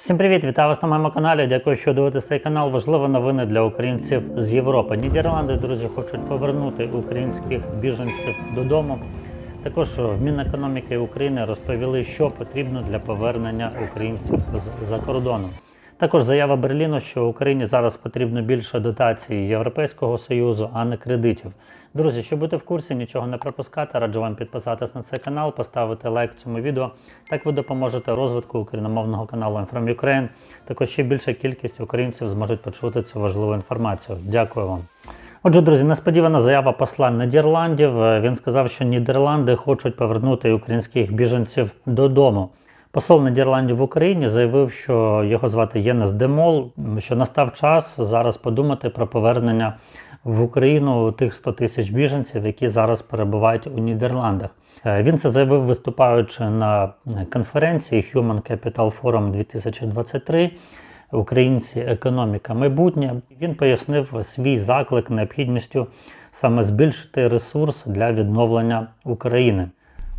Всім привіт, вітаю вас на моєму каналі. Дякую, що дивитесь цей канал. Важливі новини для українців з Європи. Нідерланди, друзі, хочуть повернути українських біженців додому. Також в Мінекономіки України розповіли, що потрібно для повернення українців з-за кордону. Також заява Берліну, що Україні зараз потрібно більше дотацій Європейського Союзу, а не кредитів. Друзі, щоб бути в курсі, нічого не пропускати, раджу вам підписатись на цей канал, поставити лайк цьому відео. Так ви допоможете розвитку україномовного каналу From Ukraine. Також ще більша кількість українців зможуть почути цю важливу інформацію. Дякую вам. Отже, друзі, несподівана заява посла Нідерландів. Він сказав, що Нідерланди хочуть повернути українських біженців додому. Посол Нідерландів в Україні заявив, що його звати Єнес Демол, що настав час зараз подумати про повернення в Україну тих 100 тисяч біженців, які зараз перебувають у Нідерландах. Е, Він це заявив, виступаючи на конференції Human Capital Forum 2023 Українці економіка майбутнє. Він пояснив свій заклик необхідністю саме збільшити ресурс для відновлення України.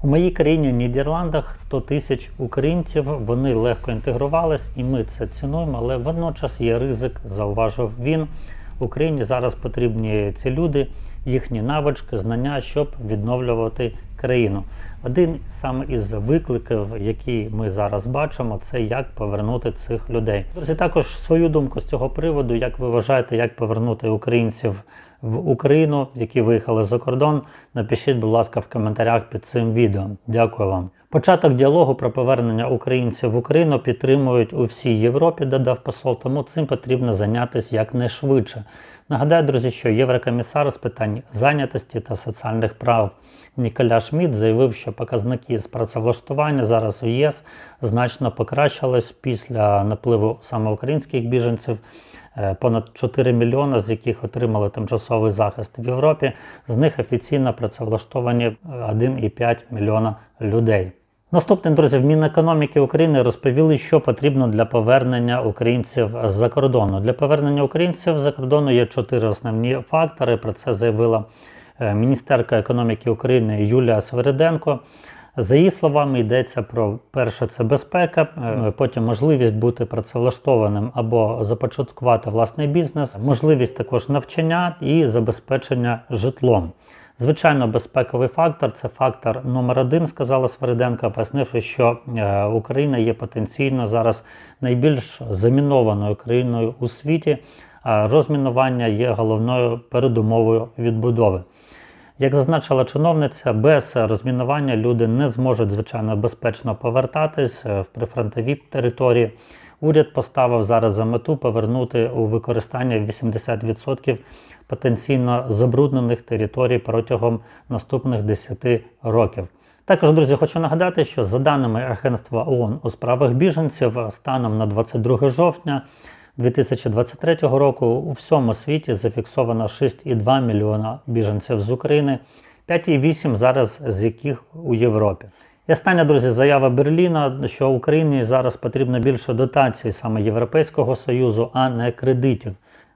У моїй країні Нідерландах 100 тисяч українців. Вони легко інтегрувались, і ми це цінуємо. Але водночас є ризик, зауважив він. Україні зараз потрібні ці люди, їхні навички, знання, щоб відновлювати країну. Один саме із викликів, які ми зараз бачимо, це як повернути цих людей. Друзі, також свою думку з цього приводу, як ви вважаєте, як повернути українців в Україну, які виїхали за кордон. Напишіть, будь ласка, в коментарях під цим відео. Дякую вам. Початок діалогу про повернення українців в Україну підтримують у всій Європі, додав посол, тому цим потрібно зайнятися якнайшвидше. Нагадаю, друзі, що єврокомісар з питань зайнятості та соціальних прав Ніколя Шмідт заявив, що показники з працевлаштування зараз у ЄС значно покращились після напливу саме українських біженців. Е, Понад 4 мільйони, з яких отримали тимчасовий захист в Європі. З них офіційно працевлаштовані е, 1,5 мільйона людей. Наступне, друзі, в Мінекономіки України розповіли, що потрібно для повернення українців з-за кордону. Для повернення українців з-за кордону є чотири основні фактори. Про це заявила е, міністерка економіки України Юлія Свериденко. За її словами, йдеться про перше це безпека, е, потім можливість бути працевлаштованим або започаткувати власний бізнес, можливість також навчання і забезпечення житлом. Звичайно, безпековий фактор це фактор номер один, сказала Свериденко, пояснивши, що е, Україна є потенційно зараз найбільш замінованою країною у світі, розмінування є головною передумовою відбудови. Як зазначила чиновниця, без розмінування люди не зможуть звичайно безпечно повертатись е, в прифронтові території. Уряд поставив зараз за мету повернути у використання 80% потенційно забруднених територій протягом наступних 10 років. Також, друзі, хочу нагадати, що за даними Агентства ООН у справах біженців, станом на 22 жовтня 2023 року у всьому світі зафіксовано 6,2 мільйона біженців з України, 5,8 зараз з яких у Європі. І остання, друзі, заява Берліна, що Україні зараз потрібно більше дотацій саме Європейського Союзу, а не кредитів.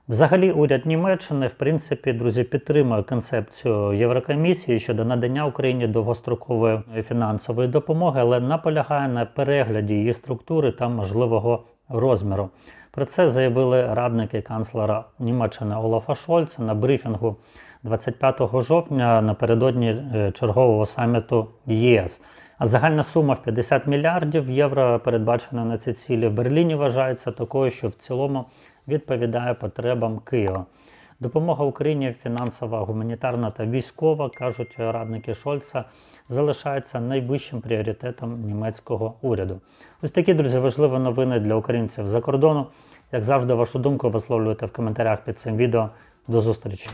Взагалі, уряд Німеччини, в принципі, друзі, підтримує концепцію Єврокомісії щодо надання Україні довгострокової фінансової допомоги, але наполягає на перегляді її структури та можливого розміру. Про це заявили радники канцлера Німеччини Олафа Шольца на брифінгу 25 жовтня напередодні е, чергового саміту ЄС. А загальна сума в 50 мільярдів євро, передбачена на ці цілі в Берліні, вважається такою, що в цілому відповідає потребам Києва. Допомога Україні фінансова, гуманітарна та військова, кажуть радники Шольца, залишається найвищим пріоритетом німецького уряду. Ось такі, друзі, важливі новини для українців за кордону. Як завжди, вашу думку висловлюйте в коментарях під цим відео. До зустрічі!